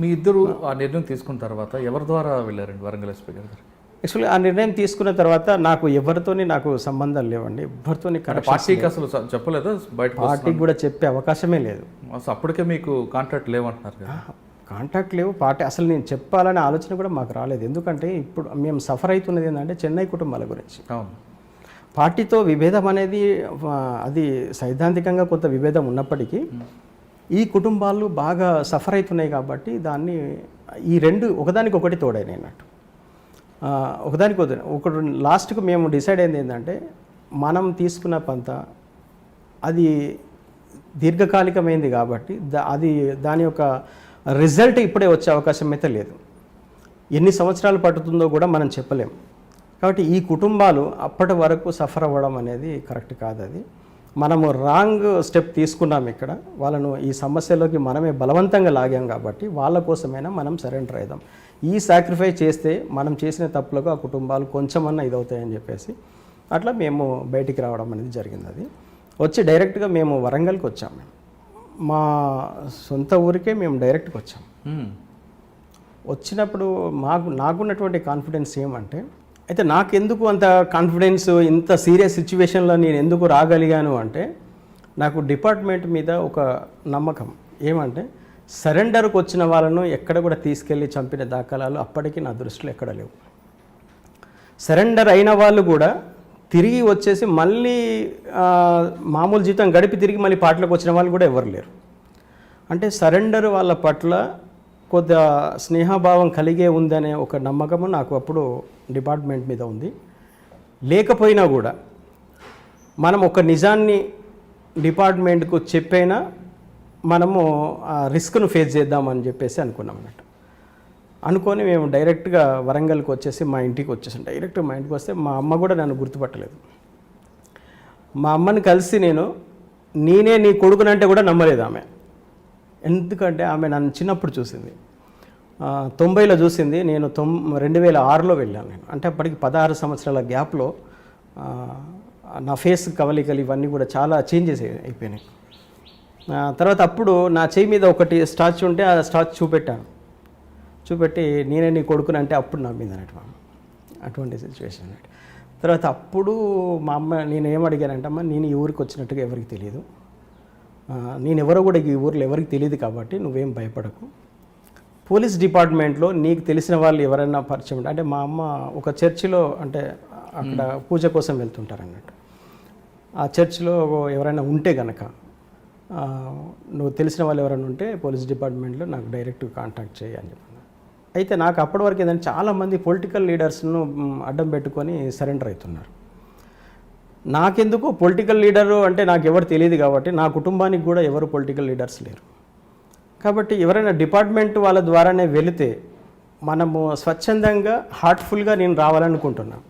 మీ ఇద్దరు ఆ నిర్ణయం తీసుకున్న తర్వాత ఎవరి ద్వారా వెళ్ళారండి వరంగల్ ఎస్పీ గారి? యాక్చువల్లీ ఆ నిర్ణయం తీసుకున్న తర్వాత నాకు ఎవరితోని నాకు సంబంధాలు లేవండి. ఎవరితోని పార్టీకి అసలు చెప్పలేదా? బయటకు పార్టీకి కూడా చెప్పే అవకాశమే లేదు. అసలు అప్పటికే మీకు కాంట్రాక్ట్ లేవంటున్నారు కదా. కాంటాక్ట్ లేవు. పార్టీ అసలు నేను చెప్పాలనే ఆలోచన కూడా మాకు రాలేదు. ఎందుకంటే ఇప్పుడు మేము సఫర్ అవుతున్నది ఏంటంటే చెన్నై కుటుంబాల గురించి. అవును. పార్టీతో విభేదం అనేది అది సైద్ధాంతికంగా కొంత విభేదం ఉన్నప్పటికీ ఈ కుటుంబాలు బాగా సఫర్ అవుతున్నాయి కాబట్టి దాన్ని ఈ రెండు ఒకదానికి ఒకటి తోడైనాయి అన్నట్టు. ఒకదానికి ఒకటి ఒకటి లాస్ట్కు మేము డిసైడ్ అయింది ఏంటంటే మనం తీసుకున్న పంత అది దీర్ఘకాలికమైంది కాబట్టి దా- అది దాని యొక్క రిజల్ట్ ఇప్పుడే వచ్చే అవకాశం అయితే లేదు. ఎన్ని సంవత్సరాలు పడుతుందో కూడా మనం చెప్పలేము కాబట్టి ఈ కుటుంబాలు అప్పటి వరకు సఫర్ అవ్వడం అనేది కరెక్ట్ కాదు అది. మనము రాంగ్ స్టెప్ తీసుకున్నాం ఇక్కడ. వాళ్ళను ఈ సమస్యలోకి మనమే బలవంతంగా లాగాం కాబట్టి వాళ్ళ కోసమైనా మనం సరెండర్ అవుదాం ఈ సాక్రిఫైస్ చేస్తే మనం చేసిన తప్పులకు ఆ కుటుంబాలు కొంచెమన్నా ఇదవుతాయని చెప్పేసి అట్లా మేము బయటికి రావడం అనేది జరిగింది అది. వచ్చి డైరెక్ట్గా మేము వరంగల్కి వచ్చాం మేము. మా సొంత ఊరికే మేము డైరెక్ట్గా వచ్చాం. వచ్చినప్పుడు మాకు నాకున్నటువంటి కాన్ఫిడెన్స్ ఏమంటే అయితే నాకెందుకు అంత కాన్ఫిడెన్స్ ఇంత సీరియస్ సిచ్యువేషన్లో నేను ఎందుకు రాగలిగాను అంటే నాకు డిపార్ట్మెంట్ మీద ఒక నమ్మకం. ఏమంటే సరెండర్కి వచ్చిన వాళ్ళను ఎక్కడ కూడా తీసుకెళ్ళి చంపిన దాఖలాలు అప్పటికి నా దృష్టిలో ఎక్కడ లేవు. సరెండర్ అయిన వాళ్ళు కూడా తిరిగి వచ్చేసి మళ్ళీ మామూలు జీతం గడిపి తిరిగి మళ్ళీ పాటలకు వచ్చిన వాళ్ళు కూడా ఎవరు లేరు. అంటే సరెండర్ వాళ్ళ పట్ల కొద్ది స్నేహభావం కలిగే ఉందనే ఒక నమ్మకము నాకు అప్పుడు డిపార్ట్మెంట్ మీద ఉంది. లేకపోయినా కూడా మనం ఒక నిజాన్ని డిపార్ట్మెంట్కు చెప్పైనా మనము ఆ రిస్క్ను ఫేస్ చేద్దామని చెప్పేసి అనుకున్నాం అన్నట్టు. అనుకొని మేము డైరెక్ట్గా వరంగల్కి వచ్చేసి మా ఇంటికి వచ్చేసాం. డైరెక్ట్ మా ఇంటికి వస్తే మా అమ్మ కూడా నన్ను గుర్తుపట్టలేదు. మా అమ్మని కలిసి నేను నేనే నీ కొడుకునంటే కూడా నమ్మలేదు ఆమె. ఎందుకంటే ఆమె నన్ను చిన్నప్పుడు చూసింది. తొంభైలో చూసింది. నేను తొం రెండు వేల ఆరులో వెళ్ళాను నేను. అంటే అప్పటికి పదహారు సంవత్సరాల గ్యాప్లో నా ఫేస్ కవలికలు ఇవన్నీ కూడా చాలా చేంజెస్ అయిపోయినాయి. తర్వాత అప్పుడు నా చేయి మీద ఒకటి స్టాచ్ ఉంటే ఆ స్టాచ్ చూపెట్టాను. చూపెట్టి నేనే నీ కొడుకుని అంటే అప్పుడు నమ్మింది అన్నట్టు అమ్మ. అటువంటి సిచ్యువేషన్ అన్నట్టు. తర్వాత అప్పుడు మా అమ్మ నేను ఏం అడిగానంటే అమ్మ నేను ఈ ఊరికి వచ్చినట్టుగా ఎవరికి తెలియదు. నేను ఎవరో కూడా ఈ ఊర్లో ఎవరికి తెలియదు కాబట్టి నువ్వేం భయపడకు. పోలీస్ డిపార్ట్మెంట్లో నీకు తెలిసిన వాళ్ళు ఎవరైనా పరిచయం ఉంటే అంటే మా అమ్మ ఒక చర్చిలో అంటే అక్కడ పూజ కోసం వెళ్తుంటారు అన్నట్టు. ఆ చర్చిలో ఎవరైనా ఉంటే గనక నువ్వు తెలిసిన వాళ్ళు ఎవరైనా ఉంటే పోలీస్ డిపార్ట్మెంట్లో నాకు డైరెక్ట్ కాంటాక్ట్ చేయి అని చెప్పాను అయితే నాకు అప్పటి వరకు ఏంటంటే చాలామంది పొలిటికల్ లీడర్స్ను అడ్డం పెట్టుకొని సరెండర్ అవుతున్నారు. నాకెందుకు పొలిటికల్ లీడరు అంటే నాకు ఎవరు తెలియదు కాబట్టి నా కుటుంబానికి కూడా ఎవరు పొలిటికల్ లీడర్స్ లేరు. కాబట్టి ఎవరైనా డిపార్ట్మెంట్ వాళ్ళ ద్వారానే వెళితే మనము స్వచ్ఛందంగా హార్ట్ఫుల్గా నేను రావాలనుకుంటున్నాను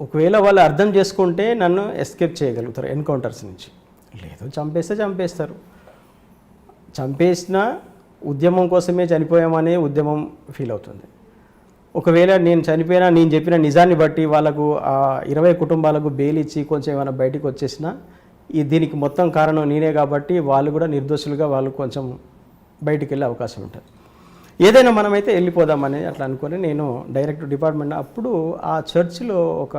ఒకవేళ వాళ్ళు అర్థం చేసుకుంటే నన్ను ఎస్కేప్ చేయగలుగుతారు ఎన్కౌంటర్స్ నుంచి. లేదు చంపేస్తే చంపేస్తారు. చంపేసిన ఉద్యమం కోసమే చనిపోయామనే ఉద్యమం ఫీల్ అవుతుంది. ఒకవేళ నేను చనిపోయినా నేను చెప్పిన నిజాన్ని బట్టి వాళ్ళకు ఆ ఇరవై కుటుంబాలకు బెయిల్ ఇచ్చి కొంచెం ఏమైనా బయటకు వచ్చేసినా ఈ దీనికి మొత్తం కారణం నేనే కాబట్టి వాళ్ళు కూడా నిర్దోషులుగా వాళ్ళు కొంచెం బయటికి వెళ్ళే అవకాశం ఉంటుంది. ఏదైనా మనమైతే వెళ్ళిపోదామని అట్లా అనుకొని నేను డైరెక్ట్ డిపార్ట్మెంట్ అప్పుడు ఆ చర్చిలో ఒక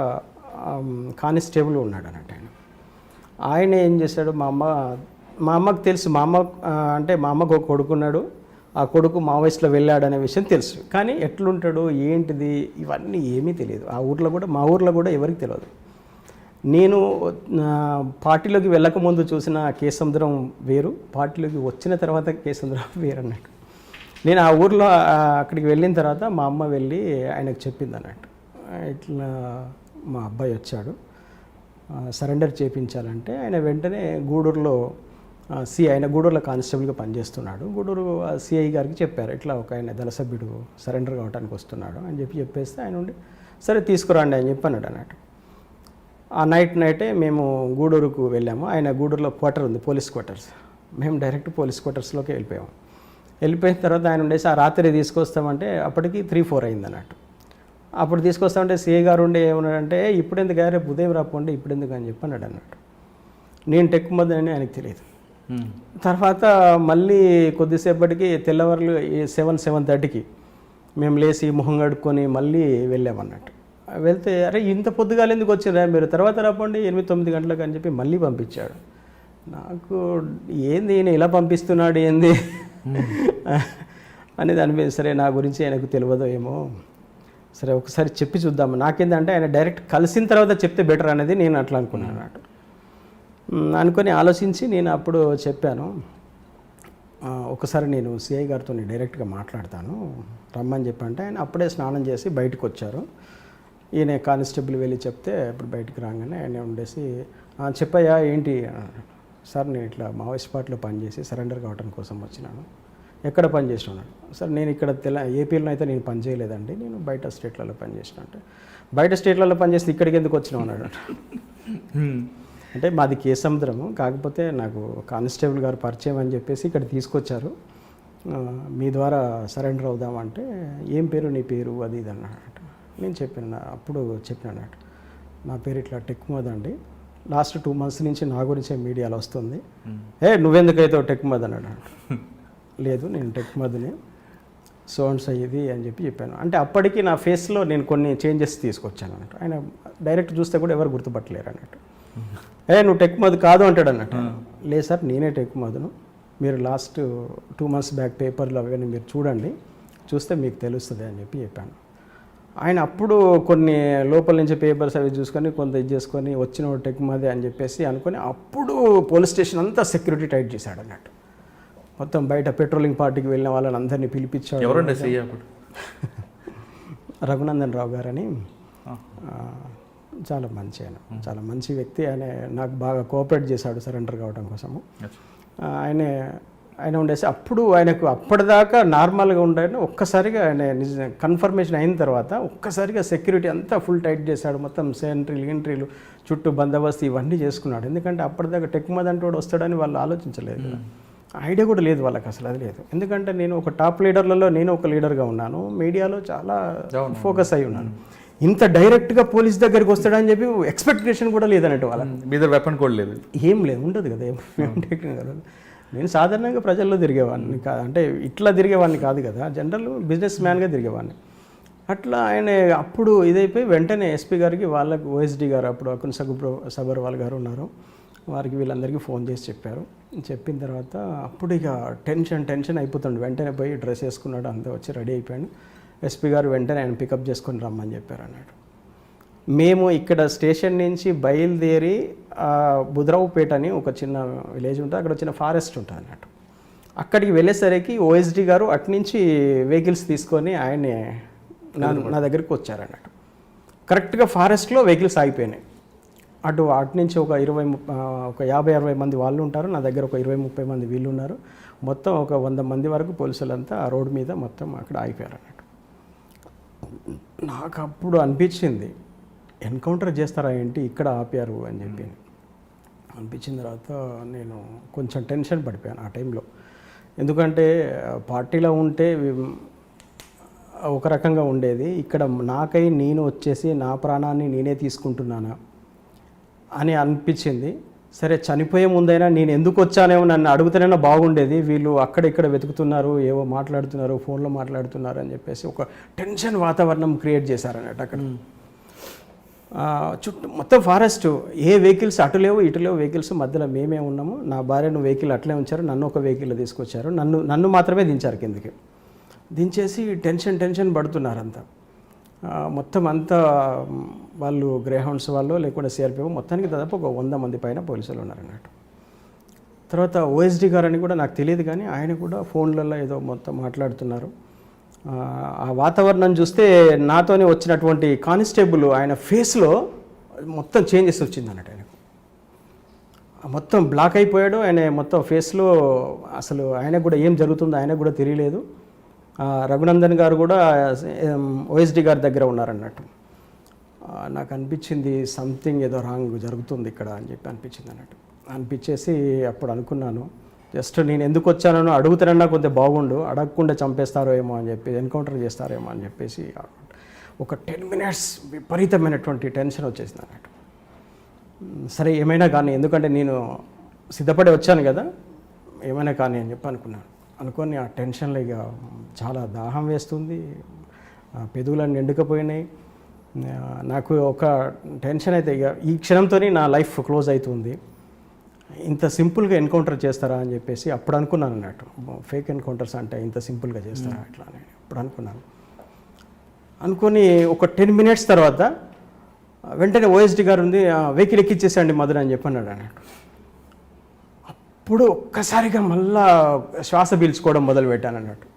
కానిస్టేబుల్ ఉన్నాడు అన్నట్టు ఆయన. ఆయన ఏం చేశాడు మా అమ్మ మా అమ్మకు తెలుసు మా అమ్మ అంటే మా అమ్మకు ఒక కొడుకున్నాడు. ఆ కొడుకు మా వెళ్ళాడనే విషయం తెలుసు. కానీ ఎట్లుంటాడు ఏంటిది ఇవన్నీ ఏమీ తెలియదు. ఆ ఊర్లో కూడా మా ఊర్లో కూడా ఎవరికి తెలియదు. నేను పార్టీలోకి వెళ్ళకముందు చూసిన కేసముద్రం వేరు పార్టీలోకి వచ్చిన తర్వాత కేసముద్రం వేరు అన్నట్టు. నేను ఆ ఊర్లో అక్కడికి వెళ్ళిన తర్వాత మా అమ్మ వెళ్ళి ఆయనకు చెప్పింది అన్నట్టు. ఇట్లా మా అబ్బాయి వచ్చాడు. సరెండర్ చేయించాలంటే ఆయన వెంటనే గూడూరులో సి ఆయన గూడూరులో కానిస్టేబుల్గా పనిచేస్తున్నాడు. గూడూరు సిఐ గారికి చెప్పారు ఇట్లా ఒక ఆయన దళ సభ్యుడు సరెండర్ కావడానికి వస్తున్నాడు అని చెప్పి చెప్పేస్తే ఆయన ఉండి సరే తీసుకురండి అని చెప్పి అన్నాడు అన్నట్టు. ఆ నైట్ నైటే మేము గూడూరుకు వెళ్ళాము. ఆయన గూడూరులో క్వార్టర్ ఉంది పోలీస్ క్వార్టర్స్. మేము డైరెక్ట్ పోలీస్ క్వార్టర్స్లోకి వెళ్ళిపోయాము. వెళ్ళిపోయిన తర్వాత ఆయన ఉండేసి ఆ రాత్రి తీసుకొస్తామంటే అప్పటికి త్రీ ఫోర్ అయింది అన్నట్టు. అప్పుడు తీసుకొస్తామంటే సిఐ గారు ఉండే ఏమన్నాడంటే ఇప్పుడు ఎందుకు రేపు ఉదయం రాపోండి ఇప్పుడు ఎందుకు అని చెప్పి అన్నాడు అన్నట్టు. నేను టెక్ మదన్ అని ఆయనకు తెలియదు. తర్వాత మళ్ళీ కొద్దిసేపటికి తెల్లవారులు సెవెన్ సెవెన్ థర్టీకి మేము లేచి మొహం కడుక్కొని మళ్ళీ వెళ్ళామన్నట్టు. వెళ్తే అరే ఇంత పొద్దుగాల ఎందుకు వచ్చిందా మీరు? తర్వాత రాపండి ఎనిమిది తొమ్మిది గంటలకు అని చెప్పి మళ్ళీ పంపించాడు. నాకు ఏంది ఈయన ఇలా పంపిస్తున్నాడు ఏంది? అనేది అనిపించింది. సరే నా గురించి ఆయనకు తెలియదో ఏమో. సరే ఒకసారి చెప్పి చూద్దాం. నాకేందంటే ఆయన డైరెక్ట్ కలిసిన తర్వాత చెప్తే బెటర్ అనేది నేను అట్లా అనుకున్నాను అన్నట్టు. అనుకొని ఆలోచించి నేను అప్పుడు చెప్పాను. ఒకసారి నేను సిఐ గారితో డైరెక్ట్గా మాట్లాడతాను. రమ్మని చెప్పంటే ఆయన అప్పుడే స్నానం చేసి బయటకు వచ్చారు. ఈయన కానిస్టేబుల్ వెళ్ళి చెప్తే అప్పుడు బయటికి రాగానే ఆయన ఉండేసి చెప్పయ్యా ఏంటి? సార్ నేను ఇట్లా మావోయిస్ట్ పార్టీలో పనిచేసి సరెండర్ కావటం కోసం వచ్చినాను. ఎక్కడ పనిచేసినాడు సార్ నేను ఇక్కడ తెల ఏపీలో అయితే నేను పని చేయలేదండి. నేను బయట స్టేట్లలో పనిచేసిన. అంటే బయట స్టేట్లలో పనిచేస్తే ఇక్కడికి ఎందుకు వచ్చినావు? అన్నాడు. అంటే మాది కేసముద్రము కాకపోతే నాకు కానిస్టేబుల్ గారు పరిచయం అని చెప్పేసి ఇక్కడ తీసుకొచ్చారు. మీ ద్వారా సరెండర్ అవుదామంటే ఏం పేరు నీ పేరు అది ఇది అన్నాడు నేను చెప్పిన అప్పుడు చెప్పినాడు నా పేరు ఇట్లా టెక్మోద్ అండి. లాస్ట్ టూ మంత్స్ నుంచి నా గురించే మీడియాలో వస్తుంది. ఏ నువ్వెందుకైతే టెక్మోద్ అన్నాడు? లేదు నేను టెక్మోద్ని సో అండ్ సో ఇది అని చెప్పి చెప్పాను. అంటే అప్పటికి నా ఫేస్లో నేను కొన్ని చేంజెస్ తీసుకొచ్చాను అన్నట్టు. ఆయన డైరెక్ట్ చూస్తే కూడా ఎవరు గుర్తుపట్టలేరు అన్నట్టు. ఏ నువ్వు టెక్ మధు కాదు అంటాడు అన్నట్టు. లేదు సార్ నేనే టెక్ మధును. మీరు లాస్ట్ టూ మంత్స్ బ్యాక్ పేపర్లో అవన్నీ మీరు చూడండి. చూస్తే మీకు తెలుస్తుంది అని చెప్పి చెప్పాను. ఆయన అప్పుడు కొన్ని లోపల నుంచి పేపర్స్ అవి చూసుకొని కొంత ఇది చేసుకొని వచ్చిన టెక్ మాదే అని చెప్పేసి అనుకొని అప్పుడు పోలీస్ స్టేషన్ అంతా సెక్యూరిటీ టైట్ చేశాడు అన్నట్టు. మొత్తం బయట పెట్రోలింగ్ పార్టీకి వెళ్ళిన వాళ్ళని అందరినీ పిలిపించాడు. ఎవరండి రఘునందన్ రావు గారని చాలా మంచి ఆయన చాలా మంచి వ్యక్తి. ఆయన నాకు బాగా కోఆపరేట్ చేశాడు సరెండర్ కావడం కోసము. ఆయనే ఆయన ఉండేసి అప్పుడు ఆయనకు అప్పటిదాకా నార్మల్గా ఉండే ఒక్కసారిగా ఆయన నిజ కన్ఫర్మేషన్ అయిన తర్వాత ఒక్కసారిగా సెక్యూరిటీ అంతా ఫుల్ టైట్ చేశాడు. మొత్తం సెంట్రీలు ఎంట్రీలు చుట్టూ బందోబస్తు ఇవన్నీ చేసుకున్నాడు. ఎందుకంటే అప్పటిదాకా టెక్ మద్ అంటే వాడు వస్తాడని వాళ్ళు ఆలోచించలేదు. కదా ఐడియా కూడా లేదు వాళ్ళకి అసలు అది లేదు. ఎందుకంటే నేను ఒక టాప్ లీడర్లలో నేను ఒక లీడర్గా ఉన్నాను. మీడియాలో చాలా. ఫోకస్ అయి ఉన్నాను. ఇంత డైరెక్ట్గా పోలీస్ దగ్గరికి వస్తాడని చెప్పి ఎక్స్పెక్టేషన్ కూడా లేదన్నట్టు వాళ్ళకి. మీ దగ్గర వెపన్ కూడా లేదు. ఏం లేదు ఉండదు కదా ఏం కదా. నేను సాధారణంగా ప్రజల్లో తిరిగేవాడిని కా అంటే ఇట్లా తిరిగేవాడిని కాదు కదా జనరల్ బిజినెస్ మ్యాన్గా తిరిగేవాడిని అట్లా ఆయన అప్పుడు ఇదైపోయి వెంటనే ఎస్పీ గారికి వాళ్ళకి ఓఎస్డి గారు అప్పుడు అకున్ సగుప్రో సబర్వాల్ గారు ఉన్నారు. వారికి వీళ్ళందరికీ ఫోన్ చేసి చెప్పారు. చెప్పిన తర్వాత అప్పుడు ఇక టెన్షన్ టెన్షన్ అయిపోతుండే. వెంటనే పోయి డ్రెస్ వేసుకున్నాడు అంతా వచ్చి రెడీ అయిపోయాడు. ఎస్పీ గారు వెంటనే ఆయన పికప్ చేసుకొని రమ్మని చెప్పారు అన్నాడు. మేము ఇక్కడ స్టేషన్ నుంచి బయలుదేరి బుధరావుపేట అని ఒక చిన్న విలేజ్ ఉంటుంది. అక్కడ చిన్న ఫారెస్ట్ ఉంటుంది అన్నట్టు. అక్కడికి వెళ్ళేసరికి ఓఎస్డి గారు అట్నుంచి వెహికల్స్ తీసుకొని ఆయనే నా నా దగ్గరికి వచ్చారన్నట్టు కరెక్ట్గా ఫారెస్ట్లో వెహికల్స్ ఆగిపోయినాయి. అటు అటు నుంచి ఒక ఇరవై ఒక యాభై అరవై మంది వాళ్ళు ఉంటారు. నా దగ్గర ఒక ఇరవై ముప్పై మంది వీళ్ళు ఉన్నారు. మొత్తం ఒక వంద మంది వరకు పోలీసులంతా ఆ రోడ్డు మీద మొత్తం అక్కడ ఆగిపోయారు అన్నట్టు. నాకు అప్పుడు అనిపించింది ఎన్కౌంటర్ చేస్తారా ఏంటి? ఇక్కడ ఆపారు అని చెప్పి అనిపించిన తర్వాత నేను కొంచెం టెన్షన్ పడిపోయాను ఆ టైంలో. ఎందుకంటే పార్టీలో ఉంటే ఒక రకంగా ఉండేది ఇక్కడ నాకై నేను వచ్చేసి నా ప్రాణాన్ని నేనే తీసుకుంటున్నానా అని అనిపించింది. సరే చనిపోయే ముందైనా నేను ఎందుకు వచ్చానేమో నన్ను అడుగుతానైనా బాగుండేది. వీళ్ళు అక్కడ ఇక్కడ వెతుకుతున్నారు ఏవో మాట్లాడుతున్నారు ఫోన్లో మాట్లాడుతున్నారు అని చెప్పేసి ఒక టెన్షన్ వాతావరణం క్రియేట్ చేశారన్నట్టు అక్కడ. చుట్టూ మొత్తం ఫారెస్ట్ ఏ వెహికల్స్ అటు లేవు ఇటు లేవు వెహికల్స్ మధ్యలో మేమే ఉన్నాము. నా భార్యను వెహికల్ అట్లే ఉంచారు నన్ను ఒక వెహికల్లో తీసుకొచ్చారు. నన్ను నన్ను మాత్రమే దించారు కిందికి. దించేసి టెన్షన్ టెన్షన్ పడుతున్నారు అంతా ఆ, మొత్తం అంతా వాళ్ళు గ్రేహౌండ్స్ వాళ్ళు లేకుండా సిఆర్పిఓ మొత్తానికి దాదాపు ఒక వంద మంది పైన పోలీసులు ఉన్నారు అన్నట్టు తర్వాత ఓఎస్డి గారు అని కూడా నాకు తెలియదు కానీ ఆయన కూడా ఫోన్లలో ఏదో మొత్తం మాట్లాడుతున్నారు. ఆ, వాతావరణం చూస్తే నాతోనే వచ్చినటువంటి కానిస్టేబుల్ ఆయన ఫేస్లో మొత్తం చేంజెస్ వచ్చింది అన్నట్టు ఆయనకు మొత్తం బ్లాక్ అయిపోయాడు ఆయన మొత్తం ఫేస్లో అసలు ఆయనకు కూడా ఏం జరుగుతుందో ఆయనకు కూడా తెలియలేదు. ఆ, రఘునందన్ గారు కూడా ఓఎస్డి గారి దగ్గర ఉన్నారన్నట్టు. నాకు అనిపించింది సంథింగ్ ఏదో రాంగ్ జరుగుతుంది ఇక్కడ అని చెప్పి అనిపించింది అన్నట్టు. అనిపించేసి అప్పుడు అనుకున్నాను జస్ట్ నేను ఎందుకు వచ్చానో అడుగుతానన్నా కొంచెం బాగుండు అడగకుండా చంపేస్తారో ఏమో అని చెప్పి ఎన్కౌంటర్ చేస్తారేమో అని చెప్పేసి ఒక టెన్ మినిట్స్ విపరీతమైనటువంటి టెన్షన్ వచ్చేసింది అన్నట్టు. సరే ఏమైనా కానీ ఎందుకంటే నేను సిద్ధపడి వచ్చాను కదా ఏమైనా కానీ అని చెప్పి అనుకున్నాను. అనుకొని ఆ టెన్షన్లో ఇక చాలా దాహం వేస్తుంది ఆ పెదవులన్నీ ఎండుకపోయినాయి. నాకు ఒక టెన్షన్ అయితే ఇక ఈ క్షణంతో నా లైఫ్ క్లోజ్ అవుతుంది. ఇంత సింపుల్గా ఎన్కౌంటర్ చేస్తారా అని చెప్పేసి అప్పుడు అనుకున్నాను అన్నట్టు. ఫేక్ ఎన్కౌంటర్స్ అంటే ఇంత సింపుల్గా చేస్తారా అట్లా అని అప్పుడు అనుకున్నాను. అనుకొని ఒక టెన్ మినిట్స్ తర్వాత వెంటనే ఓఎస్డి గారు ఉంది వెహికల్ ఎక్కిచ్చేసండి మధుర అని చెప్పి అన్నాడు అన్నట్టు. అప్పుడు ఒక్కసారిగా మళ్ళా శ్వాస పీల్చుకోవడం మొదలు పెట్టాను అన్నట్టు.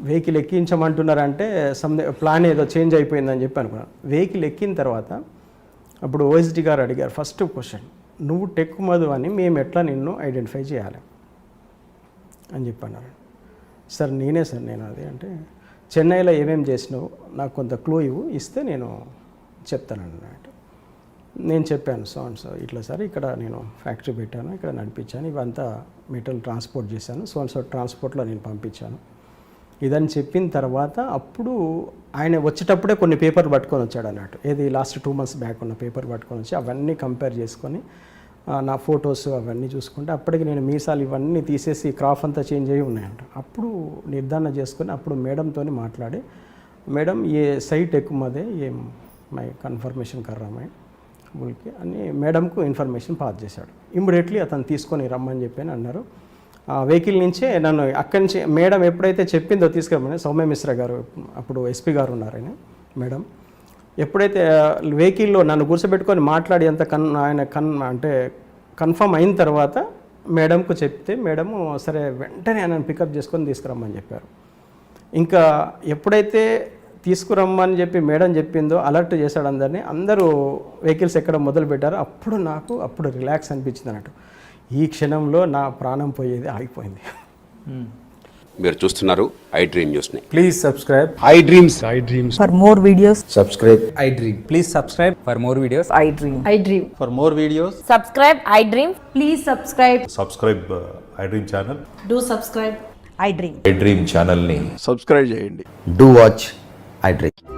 వెహికల్ ఎక్కించమంటున్నారంటే సమ్ ప్లాన్ ఏదో చేంజ్ అయిపోయిందని చెప్పి అనుకున్నాను. వెహికల్ ఎక్కిన తర్వాత అప్పుడు ఓఎస్డి గారు అడిగారు ఫస్ట్ క్వశ్చన్ నువ్వు టెక్ మధు అని మేము ఎట్లా నిన్ను ఐడెంటిఫై చేయాలి? అని చెప్పన్నారు సార్ నేనే సార్ నేను అది అంటే చెన్నైలో ఏమేమి చేసినావు? నాకు కొంత క్లూ ఇవ్వు ఇస్తే నేను చెప్తాను అన్నట్టు. నేను చెప్పాను సో అండ్ సో ఇట్లా సార్ ఇక్కడ నేను ఫ్యాక్టరీ పెట్టాను ఇక్కడ నడిపించాను ఇవంతా మెటల్ ట్రాన్స్పోర్ట్ చేశాను సో అండ్ సో ట్రాన్స్పోర్ట్లో నేను పంపించాను. ఇదని చెప్పిన తర్వాత అప్పుడు ఆయన వచ్చేటప్పుడే కొన్ని పేపర్ పట్టుకొని వచ్చాడు అన్నట్టు. ఏది లాస్ట్ టూ మంత్స్ బ్యాక్ ఉన్న పేపర్ పట్టుకొని వచ్చి అవన్నీ కంపేర్ చేసుకొని నా ఫొటోస్ అవన్నీ చూసుకుంటే అప్పటికి నేను మీసాలు ఇవన్నీ తీసేసి క్రాఫ్ అంతా చేంజ్ అయ్యి ఉన్నాయంట. అప్పుడు నిర్ధారణ చేసుకొని అప్పుడు మేడంతో మాట్లాడి మేడం ఏ సైట్ ఎక్కువదే ఏం మై కన్ఫర్మేషన్ కర్రామై బుల్కి అని మేడంకు ఇన్ఫర్మేషన్ పాస్ చేశాడు. ఇమ్మీడియట్లీ అతను తీసుకొని రమ్మని చెప్పి అని అన్నారు. వెహికల్ నుంచే నన్ను అక్కడి నుంచి మేడం ఎప్పుడైతే చెప్పిందో తీసుకురమ్మని సౌమ్య మిశ్రా గారు అప్పుడు ఎస్పీ గారు ఉన్నారు ఆయన మేడం. ఎప్పుడైతే వెహికల్లో నన్ను కూర్చోబెట్టుకొని మాట్లాడి అంత కన్ ఆయన కన్ అంటే కన్ఫర్మ్ అయిన తర్వాత మేడంకు చెప్తే మేడము సరే వెంటనే ఆయనను పికప్ చేసుకొని తీసుకురమ్మని చెప్పారు. ఇంకా ఎప్పుడైతే తీసుకురమ్మని చెప్పి మేడం చెప్పిందో అలర్ట్ చేశాడు అందరినీ అందరూ వెహికల్స్ ఎక్కడ మొదలు పెట్టారు అప్పుడు నాకు అప్పుడు రిలాక్స్ అనిపించింది అన్నట్టు. ఈ క్షణంలో నా ప్రాణం పోయేది ఆగిపోయింది. Hmm. మీరు చూస్తున్నారు ఐ డ్రీమ్ న్యూస్ని please subscribe iDreams. IDreams. For more videos subscribe iDream please subscribe for more videos iDream iDream for more videos subscribe iDream please subscribe subscribe iDream channel do subscribe iDream iDream ఛానల్ని subscribe చేయండి. Do watch iDream